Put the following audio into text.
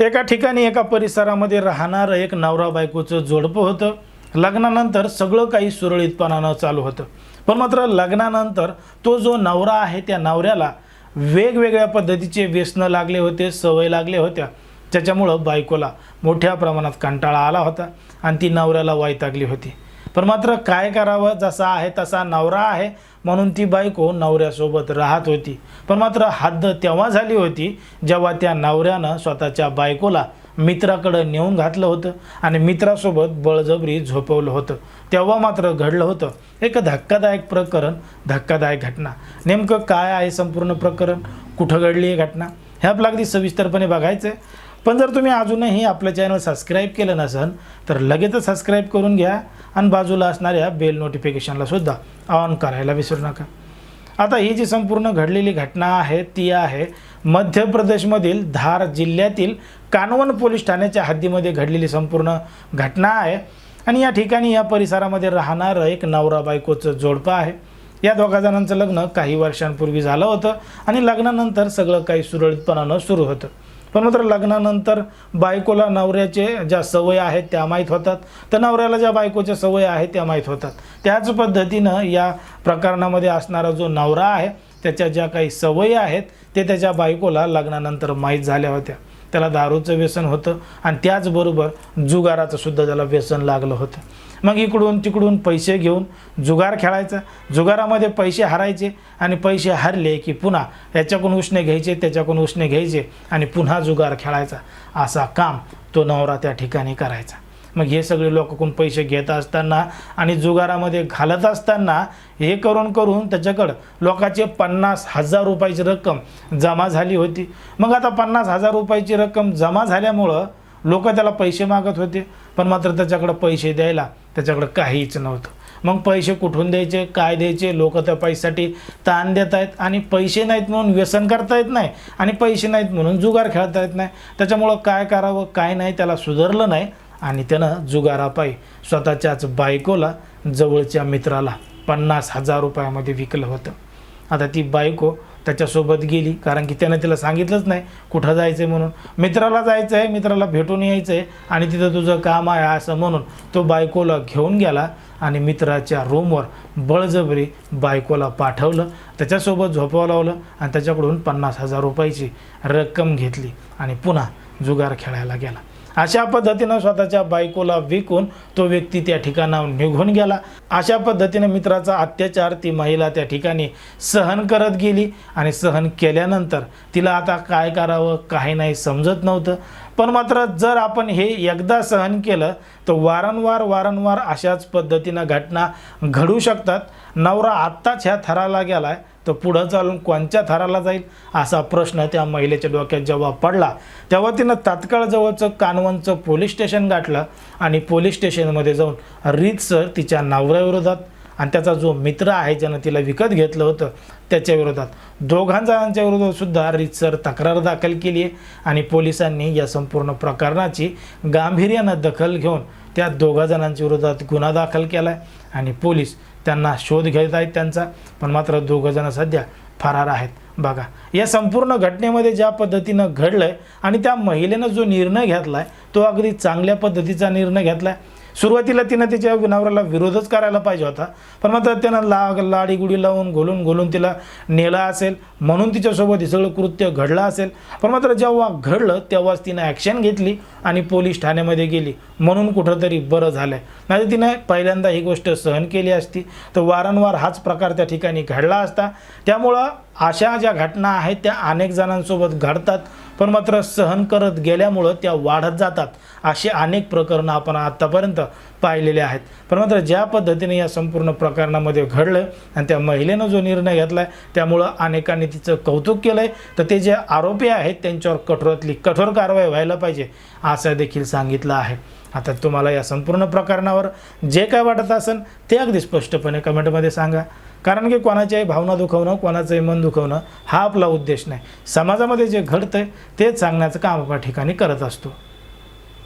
एका ठिकाणी एका परिसरामध्ये राहणारं एक नवरा बायकोचं जोडपं होतं. लग्नानंतर सगळं काही सुरळीतपणानं चालू होतं. पण मात्र लग्नानंतर तो जो नवरा आहे त्या नवऱ्याला वेगवेगळ्या पद्धतीचे व्यसनं लागले होते सवय लागले होत्या. त्याच्यामुळं बायकोला मोठ्या प्रमाणात कंटाळा आला होता आणि ती नवऱ्याला वैतागली होती. पण मात्र काय करावं जसा आहे तसा नवरा आहे म्हणून ती बायको नवऱ्यासोबत राहत होती. पण मात्र हद्द तेव्हा झाली होती जेव्हा त्या नवऱ्यानं स्वतःच्या बायकोला मित्राकडं नेऊन घातलं होतं आणि मित्रासोबत बळजबरी झोपवलं होतं. तेव्हा मात्र घडलं होतं एक धक्कादायक प्रकरण धक्कादायक घटना. नेमकं काय आहे संपूर्ण प्रकरण? कुठं घडली ही घटना? हे आपलं अगदी सविस्तरपणे बघायचं आहे पण जर तुम्ही अजूनही आपलं चॅनल सबस्क्राईब केलं नसेल तर लगेचच सबस्क्राईब करून घ्या आणि बाजूला असणाऱ्या बेल नोटिफिकेशनला सुद्धा ऑन करायला विसरू नका. आता ही जी संपूर्ण घडलेली घटना आहे ती आहे मध्य प्रदेशमधील धार जिल्ह्यातील कानवन पोलीस ठाण्याच्या हद्दीमध्ये घडलेली संपूर्ण घटना आहे. आणि या ठिकाणी या परिसरामध्ये राहणारं एक नवरा बायकोचं जोडपं आहे. या दोघा जणांचं लग्न काही वर्षांपूर्वी झालं होतं आणि लग्नानंतर सगळं काही सुरळीतपणानं सुरू होतं. पण मात्र लग्नानंतर बायकोला नवऱ्याचे ज्या सवय आहेत त्या माहीत होतात. तर नवऱ्याला ज्या बायकोच्या सवय आहेत त्या माहीत होतात. त्याच पद्धतीनं या प्रकरणामध्ये असणारा जो नवरा आहे त्याच्या ज्या काही सवयी आहेत ते त्याच्या बायकोला लग्नानंतर माहीत झाल्या होत्या. त्याला दारूचं व्यसन होतं आणि त्याचबरोबर जुगाराचं सुद्धा त्याला व्यसन लागलं होतं. मग इकडून तिकडून पैसे घेऊन जुगार खेळायचा. जुगारामध्ये पैसे हरायचे आणि पैसे हरले की पुन्हा याच्याकडून उसणे घ्यायचे त्याच्याकडून उसणे घ्यायचे आणि पुन्हा जुगार खेळायचा. असा काम तो नवरा त्या ठिकाणी करायचा. मग हे सगळे लोकांकडून पैसे घेत असताना आणि जुगारामध्ये घालत असताना हे करून करून त्याच्याकडं लोकांचे पन्नास हजार रुपयाची रक्कम जमा झाली होती. मग आता पन्नास हजार रुपयाची रक्कम जमा झाल्यामुळं लोक त्याला पैसे मागत होते. पण मात्र त्याच्याकडं पैसे द्यायला त्याच्याकडं काहीच नव्हतं. मग पैसे कुठून द्यायचे काय द्यायचे? लोक त्या पैशासाठी ताण देत आहेत आणि पैसे नाहीत म्हणून व्यसन करता येत नाही आणि पैसे नाहीत म्हणून जुगार खेळता येत नाही. त्याच्यामुळं काय करावं काय नाही त्याला सुधारलं नाही. आणि त्यानं जुगारापायी स्वतःच्याच बायकोला जवळच्या मित्राला पन्नास हजार रुपयामध्ये विकलं होतं. आता ती बायको त्याच्यासोबत गेली कारण की त्यानं तिला सांगितलंच नाही कुठं जायचं आहे म्हणून. मित्राला जायचं आहे मित्राला भेटून यायचं आहे आणि तिथं तुझं काम आहे असं म्हणून तो बायकोला घेऊन गेला आणि मित्राच्या रूमवर बळजबरी बायकोला पाठवलं त्याच्यासोबत झोपावं लावलं आणि त्याच्याकडून पन्नास हजार रुपयाची रक्कम घेतली आणि पुन्हा जुगार खेळायला गेला. अशा पद्धतीनं स्वतःच्या बायकोला विकून तो व्यक्ती त्या ठिकाणाहून निघून गेला. अशा पद्धतीनं मित्राचा अत्याचार ती महिला त्या ठिकाणी सहन करत गेली आणि सहन केल्यानंतर तिला आता काय करावं काही नाही समजत नव्हतं. पण मात्र जर आपण हे एकदा सहन केलं तर वारंवार वारंवार अशाच पद्धतीनं घटना घडू शकतात. नवरा आत्ताच ह्या थराला गेलाय तर पुढं चालून कोणत्या थराला जाईल असा प्रश्न त्या महिलेच्या डोक्यात जेव्हा पडला तेव्हा तिनं तात्काळ जवळचं कानवनचं पोलीस स्टेशन गाठलं आणि पोलीस स्टेशनमध्ये जाऊन रीतसर तिच्या नवऱ्याविरोधात आणि त्याचा जो मित्र आहे ज्यानं तिला विकत घेतलं होतं त्याच्या विरोधात विरोधातसुद्धा विरोधात सुद्धा रीतसर तक्रार दाखल केली आहे आणि पोलिसांनी या संपूर्ण प्रकरणाची गांभीर्यानं दखल घेऊन त्या दोघा जणांच्या विरोधात गुन्हा दाखल केला आहे आणि पोलीस त्यांना शोध घेत आहेत त्यांचा. पण मात्र दोघं जण सध्या फरार आहेत. बघा या संपूर्ण घटनेमध्ये ज्या पद्धतीनं घडलं आहे आणि त्या महिलेनं जो निर्णय घेतला आहे तो अगदी चांगल्या पद्धतीचा निर्णय घेतला आहे सुरुवातीला तिनं तिच्या नवऱ्याला विरोधच करायला पाहिजे होता पण मात्र त्यानं ला लाडीगुडी लावून घोलून घोलून तिला नेलं असेल म्हणून तिच्यासोबत हे सगळं कृत्य घडलं असेल. पण मात्र जेव्हा घडलं तेव्हाच तिनं ॲक्शन घेतली आणि पोलीस ठाण्यामध्ये गेली म्हणून कुठंतरी बरं झालं आहे नाही तिनं पहिल्यांदा ही गोष्ट सहन केली असती तर वारंवार हाच प्रकार त्या ठिकाणी घडला असता. त्यामुळं अशा ज्या घटना आहेत त्या अनेक जणांसोबत घडतात पण मात्र सहन करत गेल्यामुळं त्या वाढत जातात असे अनेक प्रकरणं आपण आत्तापर्यंत पाहिलेले आहेत. पण मात्र ज्या पद्धतीने या संपूर्ण प्रकरणामध्ये घडलं आणि त्या महिलेनं जो निर्णय घेतला आहे त्यामुळं अनेकांनी तिचं कौतुक केलं आहे तर ते जे आरोपी आहेत त्यांच्यावर कठोरातली कठोर कारवाई व्हायला पाहिजे असं देखील सांगितलं आहे. आता तुम्हाला या संपूर्ण प्रकरणावर जे काय वाटत असेल ते अगदी स्पष्टपणे कमेंटमध्ये सांगा. कारण की कोणाच्याही भावना दुखवणं कोणाचंही मन दुखवणं हा आपला उद्देश नाही. समाजामध्ये जे घडतं तेच सांगण्याचं काम आपण ठिकाणी करत असतो.